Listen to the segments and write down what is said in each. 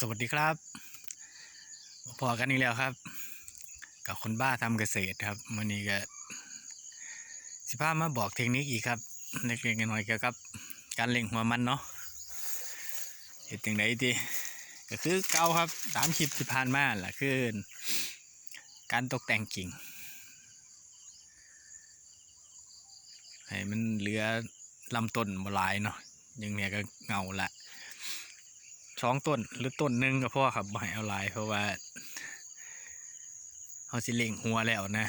สวัสดีครับพอกันอีกแล้วครับ กับคนบ้าทำเกษตรครับวันนี้ก็สิพามาบอกเทคนิคอีกครับเล็กๆน้อยๆเกี่ยวกับ การเล็งหัวมันเนาะเห็นอย่างไรดีก็คือเก่าครับตามคลิปที่ผ่านมาแหละคือการตกแต่งกิ่งให้มันเหลือลำต้นบหลายเนาะอย่างเนี้ยก็เงาละ สองต้นหรือต้นหนึ่งก็พอครับบ่ให้เอาลายเพราะว่าเขาสิเล็งหัวแล้วนะ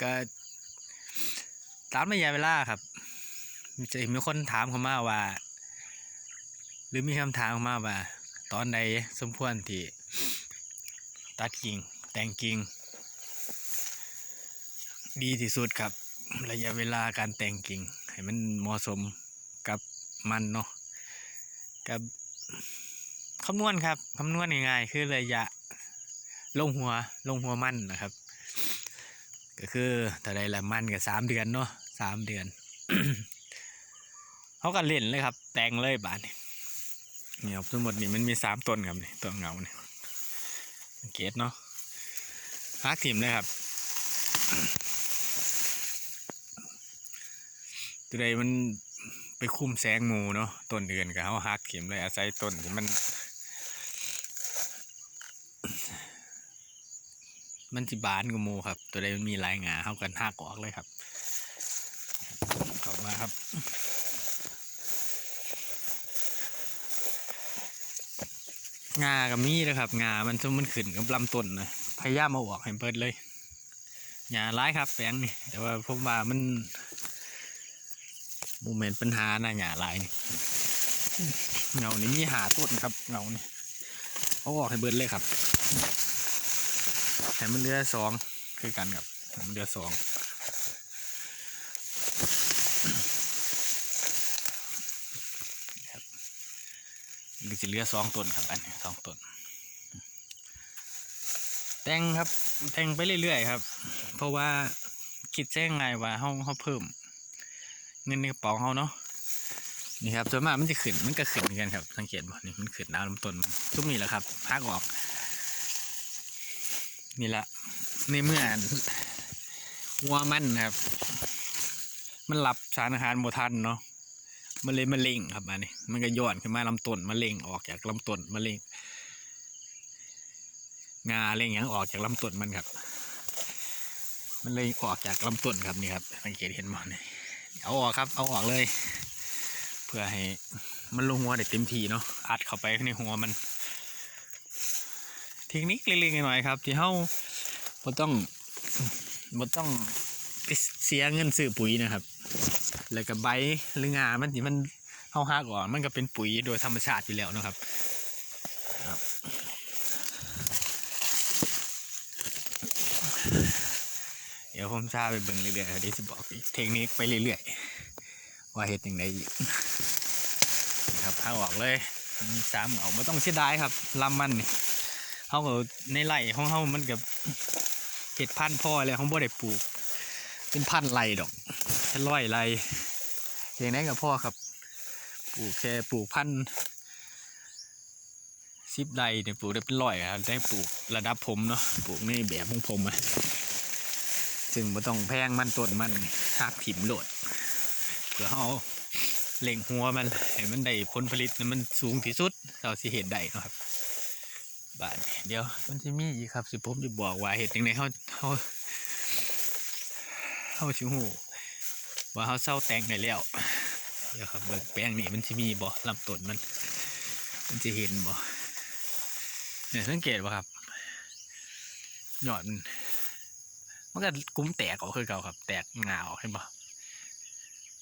ก็ตามระยะเวลาครับจะมีคนถามเข้ามาว่า หรือมีคำถามเข้ามาว่า ตอนใดสมควรที่ตัดกิ่งแต่งกิ่งดีที่สุดครับ ระยะเวลาการแต่งกิ่งให้มันเหมาะสมกับมันเนาะกับ คำนวณครับคำนวณง่ายๆคือระยะลงหัวลงหัวมันนะครับ ก็คือแต่ใดละมันกับสามเดือนเนาะสามเดือนเขาก็เล่นเลยครับ แต่งเลยบาทนี่นี่ครับทั้งหมดนี่มันมีสามต้นครับนี่ต้นเงาเนี่ยสังเกตเนาะฮักถิ่มเลยครับตัวใดมัน ไปคุมแสงหมูเนาะต้นอื่นก็เขาหักเข็มเลยอาศัยต้นที่มัน มันจิบานกับมูครับ ตัวใดมันมีลายงาเข้ากันหักออกเลยครับเข้ามาครับงากับมีนะครับ งา มันมันขึ้นกับลำต้นนะพยายามเอาออกให้เปิดเลยหญ้าร้ายครับแปลงนี่แต่ว่าผมว่ามัน มเมนต์ปัญหาหน้าหยาลายนี่เงานี่มีหาต้นครับเงานี่เอาออกให้เบิดเลยครับให้มันเลือสองคือกันครับให้มันเลือสองครับนี่จะเหลือสองต้นครับอันนี้สองต้นแต่งครับแต่งไปเรื่อยๆครับ เพราะว่าคิดแจ้งไงว่าเขาเขาเพิ่ม เงินในกระเป๋าเขาเนาะนี่ครับส่วนมากมันจะขึ้นมันก็ขึ้นเหมือนกันครับ สังเกตบ่นี่มันขึ้นดาวลำต้นมันทุกนี่แหละครับพักออกนี่แหละในเมื่อวัวมันนครับ มันหลับสารอาหารโมทันเนาะมันเลยมาเล่งครับอันนี้มันก็ย้อนขึ้นมาลำต้นมาเล่งออกจากลำต้นมาเล่งงาเล่งหยังออกจากลำต้นมันครับ มันเลยออกจากลำต้นครับนี่ครับสังเกตเห็นบ่นี่ เอาออกครับ เอาออกเลย เพื่อให้มันลงหัวได้เต็มทีเนาะอัดเข้าไปในหัวมันเทคนิคเล็กๆน้อยๆครับ ที่เฮาบ่ต้องบ่ต้องเสียเงินซื้อปุ๋ยนะครับ แล้วก็ใบหรืองามันที่มันเฮาหักออกมันก็เป็นปุ๋ยโดยธรรมชาติอยู่แล้วนะครับ ดี๋ยวผมชาไปเบิ่งเรื่อยๆเดี๋ยวจะบอกอีกเทคนิคไปเรื่อยๆว่าเฮ็ดยังไงครับเอาออกเลยมีสามเหงาไม่ต้องเสียดายครับลำมันนี่เขาก็ในไร่ของเขามันกับเห็ดพันพ่อแล้วเขาบ่ได้ปลูก เป็นพันไรดอกแค่ร้อยไรอย่างนั้นกับพ่อครับ ปลูกแค่ปลูกพันธุ์สิบไรเนี่ยปลูกได้เป็นร้อยครับได้ปลูกระดับผมเนาะปลูกในแบบของผมอะ ซึ่งบ่ต้องแพงมันต้นมันหักถิ่มโหลดเพื่อเขาเล็งหัวมันให้มันได้ผลผลิตมันสูงที่สุดเราสิเห็นได้นะครับบาดนี้เดี๋ยวมันจะมีอีกครับสิผมจะบอกว่าเหตุยังไงเขาเขาเขาชิหูว่าเขาเศร้าแต่งได้แล้วเดี๋ยวครับเบิกแป้งนี่มันจะมีบ่ลำต้นมัน มันจะเห็นบ่เนี่ยสังเกตบ่าครับยอดมัน มันก็กุ้มแตกออกคือเก่าครับ แตกงาออกเห็นปะ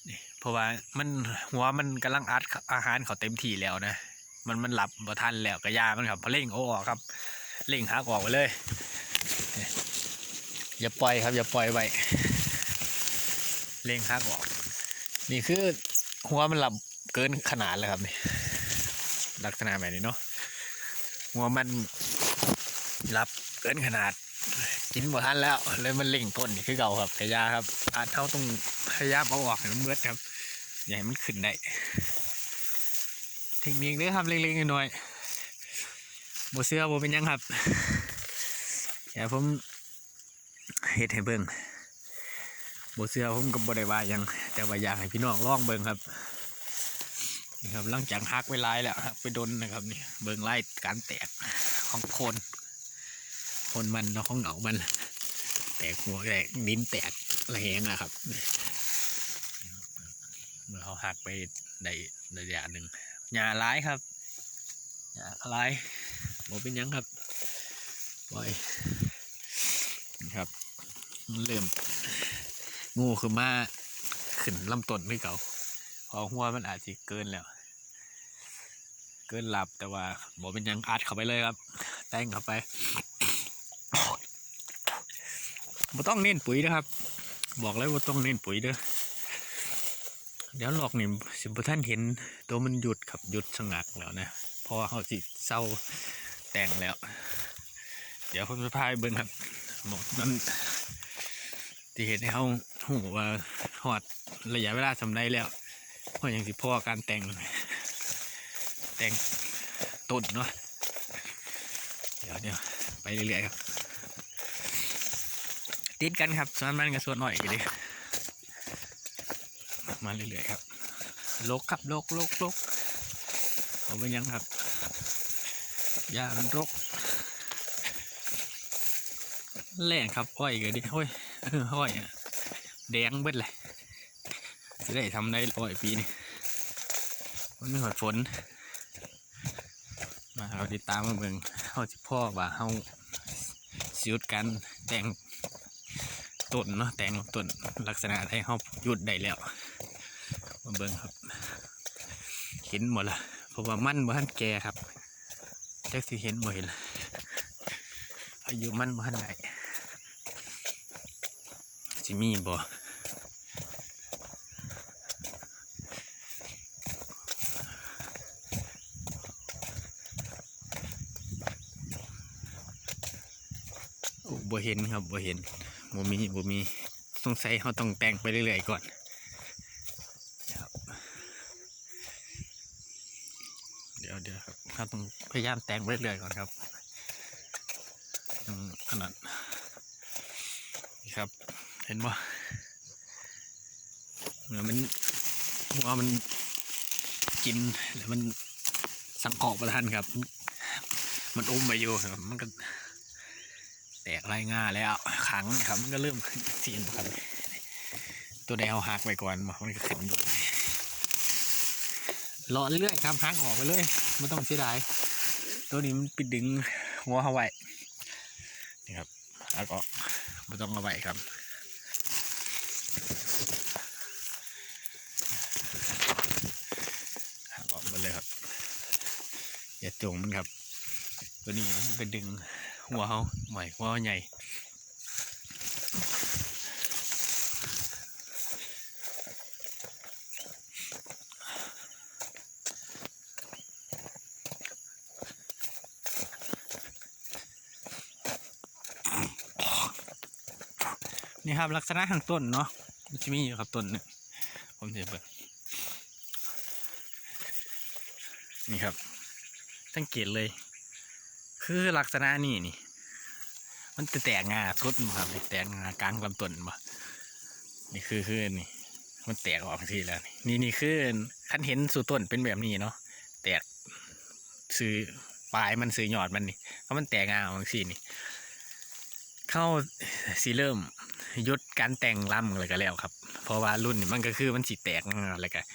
นี่เพราะว่ามันหัวมันกำลังอัดอาหารเขาเต็มที่แล้วนะมันมันหลับบ่ทันแล้วก็ยามันครับพอเร่งอออกครับเร่งหักออกไปเลย อย่าปล่อยครับ อย่าปล่อยไว้เร่งหักออก นี่คือหัวมันหลับเกินขนาดแล้วครับนี่ลักษณะแบบนี้เนาะหัวมันหลับเกินขนาด กินบ่ทันแล้วเลยมันเล่งต้นนี่คือเก่าครับกระยาครับอาจเท่าต้องพยายามเอาออกให้มันเบิดครับอย่าให้มันขึ้นได้เทคนิคนี้ครับเล็กๆน้อยโบเสื้อโบเป็นยังครับแค่ผมเฮ็ดให้เบิ่งโบเสื้อผมก็บ่ได้ว่ายังแต่ว่าอยากให้พี่น้องลองเบิ่งครับนี่ครับหลังจากฮักไว้ลายแล้วไปโดนนะครับนี่เบิ่งไลายการแตกของโคน คนมันเนาะของเหงามัน แตกหัวแตกดินแตกระแหงนะครับเมื่อเขาหักไปได้ระยะหนึ่งหญ้าร้ายครับหญ้าร้ายบอเป็นยังครับปล่อยนี่ครับ เริ่ม งูคือมาขึ้นลำต้นด้วยเก่าพอหัวมันอาจจะเกินแล้ว เกินหลับแต่ว่าบอเป็นยังอัดเข้าไปเลยครับแต่งเข้าไป บ่ต้องเน้นปุ๋ยนะครับ บอกเลยว่าต้องเน้นปุ๋ยเด้อเดี๋ยวหลอกนี่สิบท่านเห็นตัวมันหยุดครับหยุดชะงักแล้วนะเพราะว่าเขาสิเศร้าแต่งแล้ว เดี๋ยวผมจะพาไปเบิ่งครับหมดนั้นที่เห็นให้เขาหูว่าหอดระยะเวลาสำไรแล้วเพราะอย่างที่พ่อการแต่ง แต่งต้นเนาะเดี๋ยวเดี๋ยวไปเรื่อยๆครับ ติดกันครับส่วนมันกับส่วนหน่อยเลยมาเรื่อยๆครับลกครับลกลกลกเอาไปยังครับยามันรกแรงครับอ้อยก็ดิโอ้ยเอออ้อยอะแดงเบิดเลยจะได้ทำได้ร้อยปีนี่มันไม่หดฝนมาเราติดตามมาเบิ่งเขาจะพ่อว่าเขาสิวดกันแต่ง ต้นเนาะแต่งต้นลักษณะให้เขาหยุดได้แล้วมาเบิ่งครับ เห็นหมดละเพราะว่ามันบ่ทันแก่ครับแจ็คสิเห็นบ่เห็นล่ะอายุมันบ่ทันไหนสิมีบ่บ่เห็นครับบ่เห็น บ่มีบ่มีสงสัยเขาต้องแต่งไปเรื่อยๆก่อนเดี๋ยวเดี๋ยวครับเขาต้องพยายามแต่งไปเรื่อยๆก่อนครับขนาดนี่ครับ เห็นบ่าเหมือนมันว่ามันกินแล้วมันสังกอกประทันครับ มันอุ้มไปอยู่ครับมันก็ แตกไล่ง่าแล้วขังครับมันก็เริ่มขึ้นเสียนครับตัวแดวหักไปก่อนมันก็ขึ้นด้วยรอเรื่อยๆครับหักออกไปเลยไม่ต้องเสียดายตัวนี้มันปิดดึงหัวเขาไว้นี่ครับหักออกไม่ต้องเอาไว้ครับหักออกไปเลยครับ อย่าจงมันครับ ตัวนี้มันไปดึง หัวเขาใหม่หัวใหญ่นี่ครับลักษณะทางต้นเนาะมันจะมีอยู่ครับต้นนึ่งผมจะเปิดนี่ครับสังเกตเลย คือลักษณะนี่นี่ มันจะแตกงาสุดครับแตกงากลางลำต้นบ่นี่คือคือนี่ มันแตกออกทีแล้วนี่นี่คือคันเห็นสู่ต้นเป็นแบบนี้เนาะแตกซื้อปลายมันซื้อหยอดมันนี่เพราะมันแตกงาออกสินี่ เข้าสีเริ่มยุดการแต่งลำอะไรก็แล้วครับ เพราะว่ารุ่นนี่มันก็คือมันสีแตกงาอะไรกัน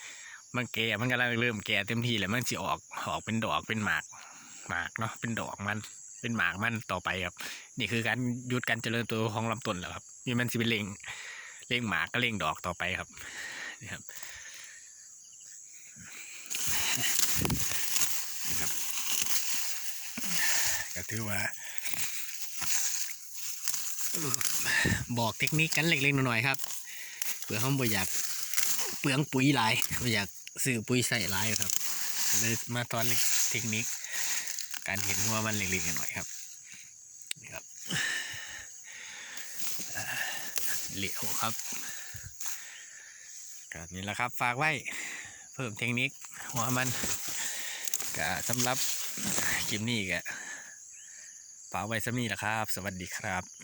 มันแก่มันก็เริ่มแก่เต็มที่แล้วมันสิออกออกเป็นดอกเป็นหมาก หมากเนาะเป็นดอกมัน เป็นหมากมันต่อไปครับ นี่คือการหยุดการเจริญตัวของลำต้นแล้วครับนี่มันสิเป็นเล่งเล่งหมากก็เล่งดอกต่อไปครับนี่ครับนี่ครับก็ถือว่าบอกเทคนิคกันเล็กๆหน่อยๆครับเผื่อเขาบ่อยากเปลืองปุ๋ยหลายบ่อยากซื้อปุ๋ยใส่หลายครับเลยมาตอนเล็กเทคนิค การเห็นหัวมันเล็กๆหน่อยครับนี่ครับเหลียวครับก็นี่แหละครับฝากไว้เพิ่มเทคนิคหัวมันก็สำหรับคลิปนี้ก็ฝากไว้สำนี้แหละครับ สวัสดีครับ